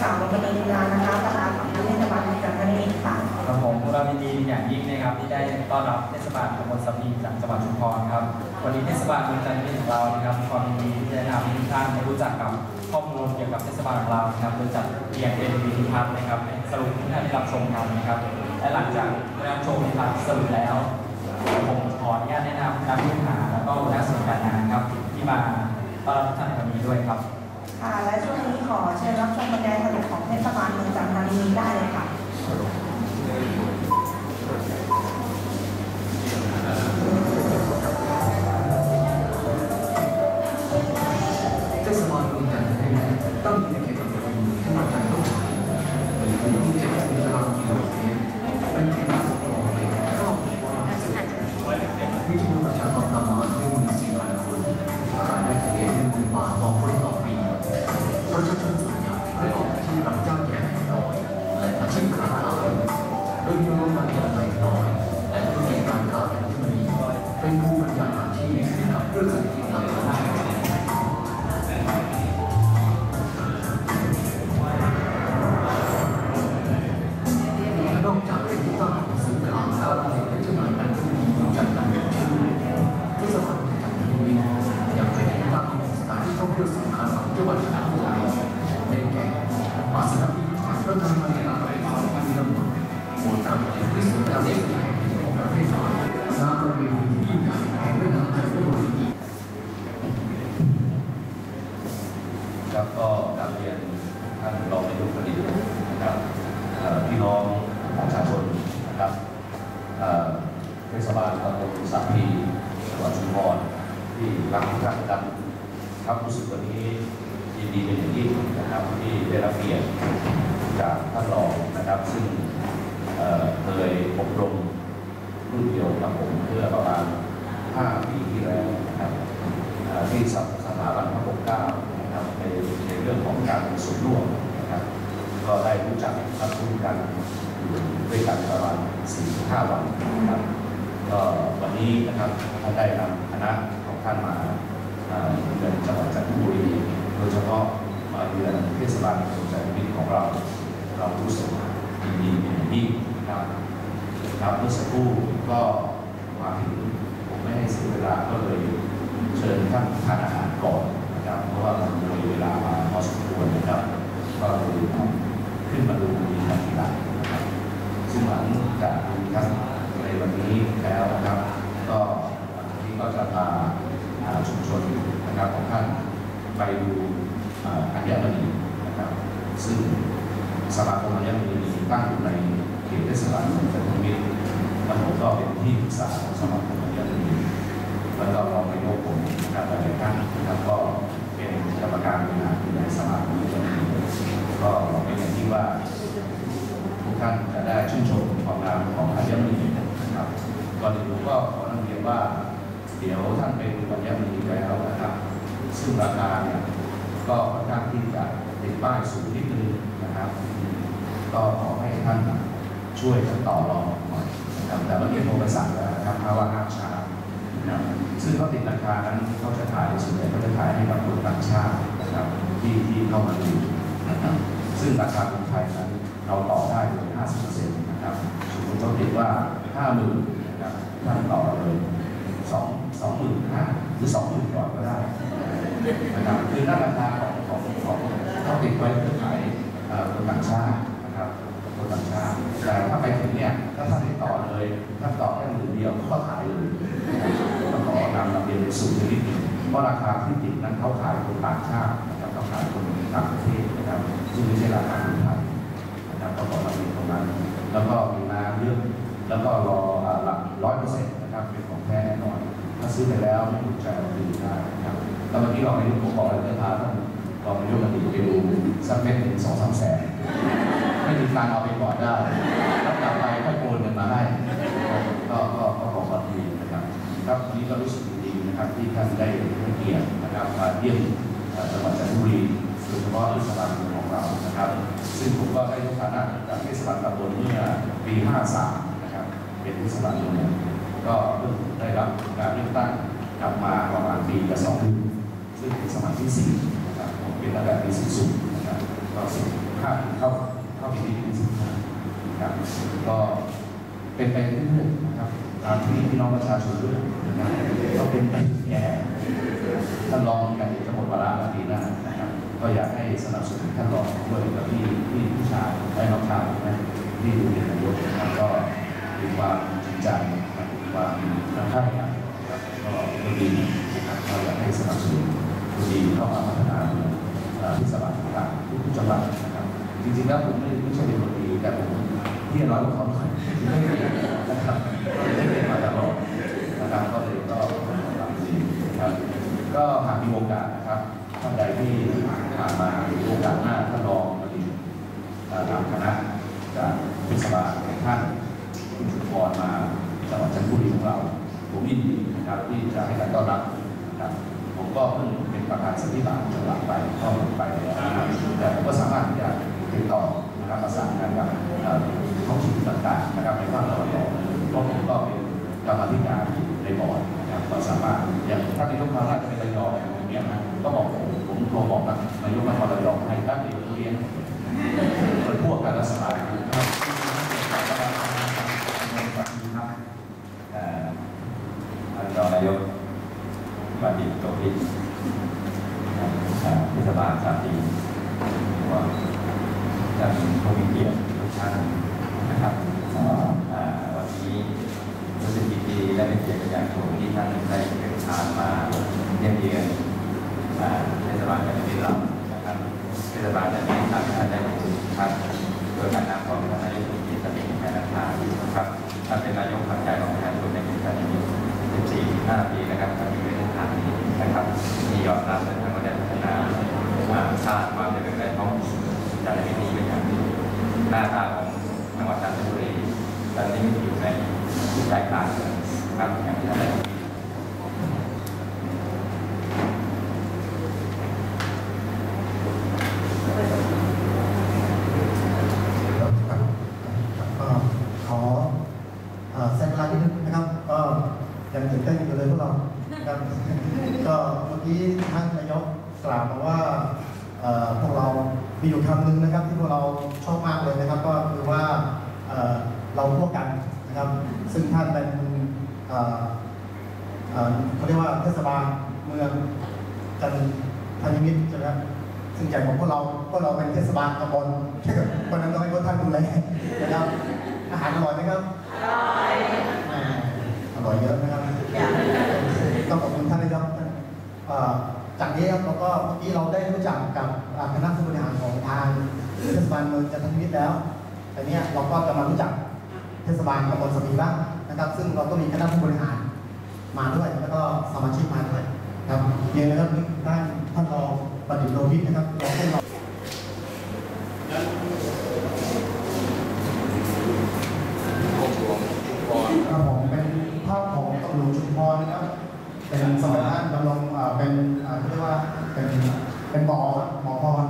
สาวมณีลีลานะคะประธานของเทศบาลเมืองจันทบุรีค่ะครับผมพวกเรายินดีเป็นอย่างยิ่งนะครับที่ได้ต้อนรับเทศบาลตำบลสัมพีจากจังหวัดชุมพรครับวันนี้เทศบาลเมืองจันทบุรีของเรานะครับความยินดีที่จะนำทุกท่านได้รู้จักกับข้อมูลเกี่ยวกับเทศบาลของเรานะครับโดยจัดเรียงเป็นวิดีทัศน์นะครับสรุปให้ท่านได้รับชมกันนะครับ และหลังจากได้รับชมวิดีทัศน์สรุปแล้วผมขออนุญาตแนะนำนักวิชาแล้วก็หัวหน้าส่วนการงานครับที่มาต้อนรับท่านในวันนี้ด้วยครับ ค่ะและช่วงนี้ขอเชิญรับชมบรรยายสรุปของเทศบาลเมืองจันทบุรีได้เลยค่ะ ครับ ก็กราบเรียนท่านรองนายกผลิตนะครับพี่น้องประชาชนนะครับเทศบาลตำบลสักพีจังหวัดชุมพรที่รักทุกท่านครับครับรู้สึกวันนี้ยินดีเป็นอย่างยิ่งนะครับที่ได้รับเกียรติจากท่านรองนะครับ ซึ่งเคยอบรมรุ่นเดียวกับผมเมื่อประมาณ 5 ปีที่แล้วนะครับที่สสถาบันพระปกเกล้า นะครับในในเรื่องของการมีส่วนร่วมนะครับก็ได้รู้จักรับรู้กันอยู่ด้วยกันประมาณ4-5วันนะครับก็วันนี้นะครับท่านได้นำคณะของท่านมาเอ่อเยือนจังหวัดจันทบุรีโดยเฉพาะมาเยือนเทศบาลตำบลจันทบุรีของเรา เรารู้สึกยินดีเป็นอย่างยิ่งนะครับครับเมื่อสักครู่ก็มาถึงผมไม่ให้เสียเวลาก็เลยเชิญท่านทานอาหารก่อน นะครับ เพราะว่ามันเลยเวลามาพอสมควรนะครับ ก็เลยขึ้นมาดูมีทันทีหลังนะครับซึ่งหลังจากดูทัศน์ในวันนี้แล้วนะครับ ก็วันนี้ก็จะพาชุมชนนะครับของท่านไปดูอัญมณีนะครับ ซึ่งสมาคมอัญมณีตั้งอยู่ในเขตเทศบาลเมืองจันทบุรีและผมก็เป็นที่ปรึกษาของสมาคมอัญมณีแล้วก็รองนายกผมนะครับหลายท่านนะครับก็ การบริหารอยู่ในสมาคมอัญมณีก็เป็นอย่างที่ว่าทุกท่านจะได้ชื่นชมความงามของอัญมณีนะครับก่อนอื่นผมก็ขอนำเรียนว่า เดี๋ยวท่านไปดูอัญามณีแล้วนะครับ ซึ่งราคาเนี่ยก็ค่อนข้างที่จะติดป้ายสูงนิดนึงนะครับ ก็ขอให้ท่านช่วยกันต่อรองหน่อยนะครับแต่เมื่อกี้โทรไปสั่งแล้วนะครับเพราะว่าห้ามช้าน ราคานั้นเขาจะขายส่วนใหญ่เขาจะขายให้กับคนต่างชาตินะครับที่ที่เข้ามาดูนะครับซึ่งราคาคนไทยนั้นเราต่อได้เลย50%นะครับสมมติเขาติดว่า 50,000นะครับท่านต่อเลย2 25,000หรือ20,000ก่อนก็ได้นะครับคือนั่นราคาของของของเขาติดไว้เพื่อขายคนต่างชาตินะครับคนต่างชาติแต่ถ้าไปถึงเนี่ยถ้าท่านติดต่อเลยท่านต่อแค่หมื่นเดียวก็ สูตรนิดนึงเพราะราคาที่ติดนั้นเขาขายคนต่างชาตินะครับเขาขายคนต่างประเทศนะครับซึ่งไม่ใช่ราคาคนไทยนะครับก็ขอรับเรียนตรงนั้น แล้วก็มีน้ำเรื่องแล้วก็รอหลักร้อยเปอร์เซ็นต์นะครับเป็นของแท้แน่นอนถ้าซื้อไปแล้วไม่ถูกใจเราคืนได้นะครับแล้วเมื่อกี้เราไม่รู้ผมบอกเลยจะพาท่านลองไปยกกันดีไปดูสักเม็ดหนึ่งสองสามแสนไม่มีการเอาไปก่อนได้ ที่ท่านได้ให้เกียรตินะครับมาเยี่ยมจังหวัดจันทบุรีโดยเฉพาะเทศบาลเมืองของเรานะครับ ซึ่งผมก็ได้ฐานะจากเทศบาลตำบลเมื่อปี 53 นะครับ เป็นเทศบาลเมืองก็เพิ่งได้รับการเลือกตั้งกลับมาประมาณปีละสองปีซึ่งเป็นสมัยที่สี่นะครับผมเป็นตั้งแต่ปี40นะครับก็สิบห้าเข้าเข้าปีที่สิบห้าครับก็ เป็นไปเรื่อยๆนะครับตามที่พี่น้องประชาชนเลือกนะครับก็เป็นไปแย่ท่านรองกันจะหมดวาระแล้วปีหน้านะครับ ก็อยากให้สนับสนุนท่านรองด้วยกับพี่พี่ผู้ชายและน้องชายนะที่ดูเป็นนายกนะครับก็มีความจริงใจนะครับมีความตั้งใจนะครับก็ก็ดีนะครับก็อยากให้สนับสนุนคนดีเข้ามาพัฒนาเอ่อที่สบายต่างๆทุกๆจังหวัดนะครับ จริงๆแล้วผมไม่ไม่ใช่เป็นคนดีแต่ผมเที่ยน้อยกว่าเขาหน่อยนะครับก็เลยได้เรียนมาตลอดนะครับก็เลยก็ทำดีนะครับ ก็หากมีโอกาสนะครับท่านใดที่ผ่านมาหรือโอกาสหน้าท่านรองมาดีเอ่อนำคณะจากเทศบาลของท่านคุณชุมพรมาจังหวัดจันทบุรีของเรา ผมยินดีนะครับ ที่จะให้การต้อนรับนะครับผมก็เพิ่งเป็นประธานสันติบาลจังหวัดไปก็ไปแล้วแต่ผมก็สามารถที่จะติดต่อนะครับประสานงานกับท้องถิ่นต่างๆนะครับในภาคตะวันออกเพราะผมก็เป็นกรรมธิการในบอร์ดนะครับก็สามารถอย่างท่านนายกมาราชเป็นระยองอย่างเงี้ยนะก็บอกผมผมโทรบอกกับนายกนครระยองให้ตั้งเดียวเรียนเป็นพวกการรักษาครับครับ เอ่อท่านรองนายกบัณฑิตโตพิษเอ่อเทศบาล สาตีว่าท่านผู้มีเกียรติทุกท่านนะครับเอ่อเอ่อวันนี้รู้สึกดีและเป็นเกียรติอย่างสูงที่ท่านได้ จันทบุรีเป็นอย่างดีหน้าตาของจังหวัดจันทบุรีตอนนี้อยู่ในใจกลางเมืองครับอย่างที่ได้ครับครับอเอ่อแซงเวลานิดนึงนะครับก็ยังตื่นเต้นอยู่เลยพวกเราครับก็เมื่อกี้ท่านนายกกล่าวมาว่าเอ่อพวกเรา มีอยู่ คำหนึ่งนะครับที่พวกเราชอบมากเลยนะครับ ก็คือว่าเเราพวกกันนะครับ ซึ่งท่านเป็นเขาเรียกว่าเทศบาลเมืองจันทนิมิตรใช่ไหมครับซึ่งอย่ของพวกเราพวกเราเป็นเทศบาลตำบลเพราะนั้นต้องให้พวกท่านดูแลนะครับอาหารอร่อยไหมครับอร่อยอร่อยเยอะนะครับต้องขอบคุณท่านนะครับเอ่อจากนี้ครับเราก็เมื่อกี้เราได้รู้จักกับ คณะผู้บริหารของทางเทศบาลเมืองจันทมิตรแล้วแต่เนี้ยเราก็จะมารู้จักเทศบาลตำบลสมีบ้างนะครับ ซึ่งเราก็มีคณะผู้บริหารมาด้วย แล้วก็สมาชิกมาด้วยครับเย็นนะครับด้านท่านรองปฏิโลวิทนะครับรองท่านรองครับผมเป็นภาพของตำรวจชุมพรนะครับ เป็นสมัยท่านดำรงเออเป็นเออเรียกว่าเป็น เป็นหมอหมอพร